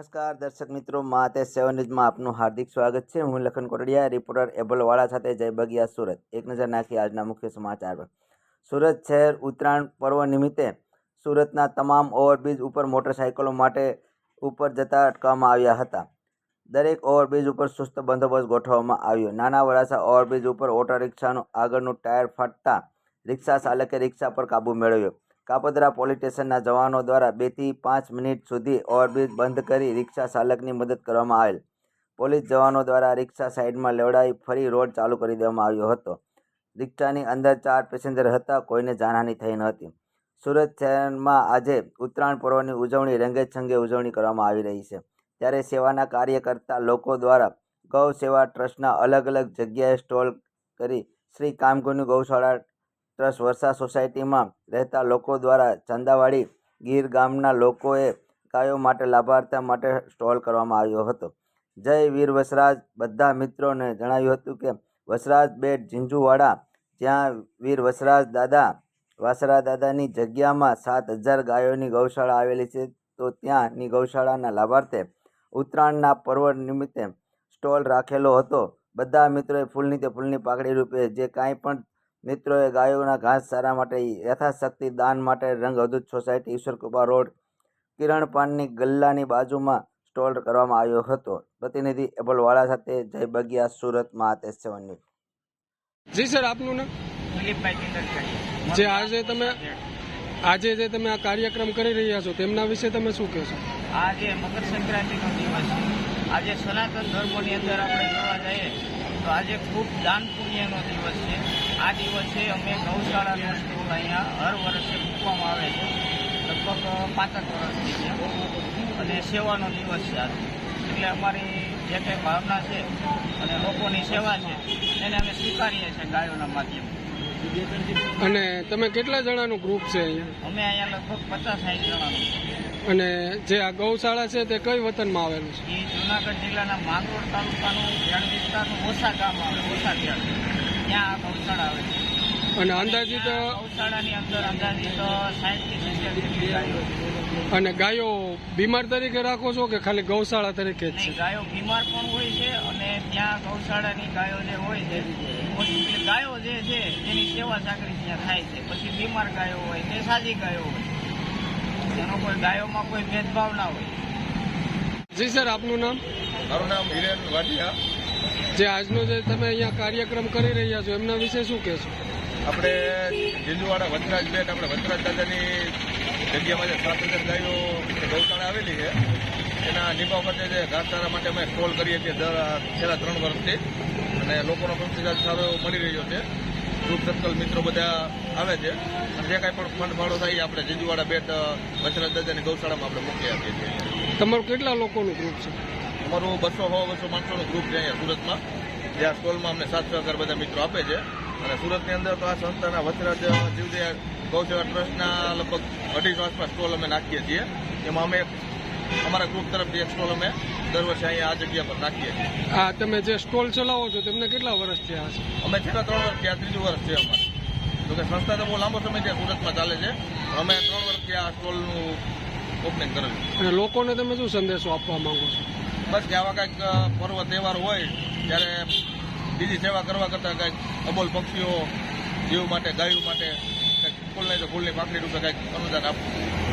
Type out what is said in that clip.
નમસ્કાર, દર્શક મિત્રો, માતે સેવન ન્યૂઝમાં આપનું હાર્દિક સ્વાગત છે. હું લખન કોટડિયા, રિપોર્ટર એબલવાળા સાથે જય બગિયા સુરત. એક નજર નાખી આજના મુખ્ય સમાચાર પર. સુરત શહેર ઉત્તરાયણ પર્વ નિમિત્તે સુરતના તમામ ઓવરબ્રિજ ઉપર મોટરસાયકલો માટે ઉપર જતા અટકાવવામાં આવ્યા હતા. દરેક ઓવરબ્રિજ ઉપર સુસ્ત બંદોબસ્ત ગોઠવવામાં આવ્યો. નાના વરાસા ઓવરબ્રિજ ઉપર ઓટો રિક્ષાનું આગળનું ટાયર ફાટતા રિક્ષા ચાલકે રિક્ષા પર કાબૂ મેળવ્યો. કાપોદ્રા પોલીસ સ્ટેશનના જવાનો દ્વારા બેથી પાંચ મિનિટ સુધી ઓવરબ્રિજ બંધ કરી રિક્ષા ચાલકની મદદ કરવામાં આવેલ. પોલીસ જવાનો દ્વારા રિક્ષા સાઈડમાં લેવડાવી ફરી રોડ ચાલુ કરી દેવામાં આવ્યો હતો. રિક્ષાની અંદર ચાર પેસેન્જર હતા, કોઈને જાનહાની થઈ ન હતી. સુરત શહેરમાં આજે ઉત્તરાયણ પર્વની ઉજવણી રંગેચંગે ઉજવણી કરવામાં આવી રહી છે. ત્યારે સેવાના કાર્ય કરતા લોકો દ્વારા ગૌ સેવા ટ્રસ્ટના અલગ અલગ જગ્યાએ સ્ટોલ કરી શ્રી કામગુની ગૌશાળા ટ્રસ્ટ વર્ષા સોસાયટીમાં રહેતા લોકો દ્વારા ચંદાવાડી ગીર ગામના લોકોએ ગાયો માટે લાભાર્થા માટે સ્ટોલ કરવામાં આવ્યો હતો. જય વીર વસરાજ, બધા મિત્રોને જણાવ્યું હતું કે વસરાજ બેટ ઝીંઝુવાડા, જ્યાં વીર વસરાજ દાદા, વાસરા દાદાની જગ્યામાં સાત હજાર ગાયોની ગૌશાળા આવેલી છે, તો ત્યાંની ગૌશાળાના લાભાર્થે ઉત્તરાયણના પર્વ નિમિત્તે સ્ટોલ રાખેલો હતો. બધા મિત્રોએ ફૂલની તે ફૂલની પાકડી રૂપે જે કાંઈ પણ મિત્રોએ ગાયોના ઘાસ સારા માટે યથાશક્તિ દાન માટે રંગ અદૂત સોસાયટી ઈશ્વરકૃપા રોડ કિરણપાનની ગલ્લાની બાજુમાં સ્ટોલ કરવામાં આવ્યો હતો. પ્રતિનિધિ એબલવાળા સાથે જય બગિયા સુરતમાં તે સેવન ન્યૂઝ. જી સર આપનું નામ? દિલીપભાઈ જે આજે તમે આજે જે તમે આ કાર્યક્રમ કરી રહ્યા છો તેમના વિશે તમે શું કહેશો? આજે મકર સંક્રાંતિનો દિવસ છે. આજે સનાતન ધર્મની અંદર આપણે જોવા જઈએ તો આજે ખૂબ દાન પુણ્યનો દિવસ છે. આ દિવસે અમે ગૌશાળાનો સ્ટોલ અહીંયા હર વર્ષે મૂકવામાં આવે છે. લગભગ પાંચક વર્ષથી છે અને સેવાનો દિવસ છે આજે. એટલે અમારી જે કંઈ ભાવના છે અને લોકોની સેવા છે એને અમે સ્વીકારીએ છીએ ગાયોના માધ્યમથી. અને તમે કેટલા જણાનું ગ્રુપ છે અહીંયા? અમે અહીંયા લગભગ પચાસ સાઠ જણાનું. અને જે આ ગૌશાળા છે તે કઈ વતનમાં આવેલું છે? એ જુનાગઢ જિલ્લાના માંગરોળ તાલુકાનું વિસ્તારનું ઓછા ગામ આવે ઓછા ભેણ ત્યાં ગૌશાળા આવે છે. અને અંદાજિત ગૌશાળાની અંદર અંદાજિત સાઠથી સિત્તેર જેટલી ગાયો છે. અને ગાયો બીમાર તરીકે રાખો છો કે ખાલી ગૌશાળા તરીકે જ છે? ગાયો બીમાર પણ હોય છે અને ત્યાં ગૌશાળાની ગાયો જે હોય છે મોટી ગાયો જે છે એની સેવા ચાકરી ત્યાં થાય છે. પછી બીમાર ગાયો હોય કે સાજી ગાયો હોય. એનો કોઈ ગાયોમાં કોઈ ભેદભાવ ના હોય. જી સર આપનું નામ? મારું નામ હિરેન વાટિયા જે આજનો જે તમે અહીંયા કાર્યક્રમ કરી રહ્યા છો એમના વિશે શું કહેશો? આપણે જીંજુવાડા વનરાજ બેટ આપણે વનરાજ દાદાની જગ્યામાં જે સાત હજાર ગાયો ગૌશાળા આવેલી છે એના નિભાવ માટે જે ઘાસચારા માટે અમે કોલ કરીએ છીએ દર છેલ્લા ત્રણ વર્ષથી. અને લોકોનો પ્રતિસાદ સારો એવો મળી રહ્યો છે. ગ્રુપ સર્કલ મિત્રો બધા આવે છે. અને જે કાંઈ પણ ફંડ ફાળો થાય આપણે જીજુવાડા બેટ વચરાજ દાદાની ગૌશાળામાં આપણે મોકલી આપીએ છીએ. તમારું કેટલા લોકોનું ગ્રુપ છે? અમારું બસો સો બસો માણસોનું ગ્રુપ છે અહીંયા સુરતમાં. જ્યાં સ્ટોલમાં અમને સાતસો સહકાર બધા મિત્રો આપે છે. અને સુરતની અંદર તો આ સંસ્થાના વસરાજ જીવદયા ગૌસેવા ટ્રસ્ટના લગભગ અઢીસો આસપાસ સ્ટોલ અમે નાખીએ છીએ. એમાં અમે અમારા ગ્રુપ તરફથી એક સ્ટોલ અમે દર વર્ષે અહીંયા આ જગ્યા પર નાખીએ છીએ. આ તમે જે સ્ટોલ ચલાવો છો તેમને કેટલા વર્ષ થયા છે અમે છેલ્લા ત્રણ વર્ષ આ ત્રીજું વર્ષ છે અમારે. તો કે સંસ્થા તો બહુ લાંબો સમય છે સુરતમાં ચાલે છે. અમે ત્રણ વર્ષથી આ સ્ટોલનું ઓપનિંગ કરેલું અને લોકોને તમે શું સંદેશો આપવા માંગો છો? બસ કે આવા કાંઈક પર્વ, તહેવાર હોય, ત્યારે બીજી સેવા કરવા કરતાં કાંઈક અબોલ પક્ષીઓ, જીવ માટે, ગાયું માટે, કંઈક ફૂલને તો ફૂલની પાકડી રૂપે કંઈક અનુદાન આપવું.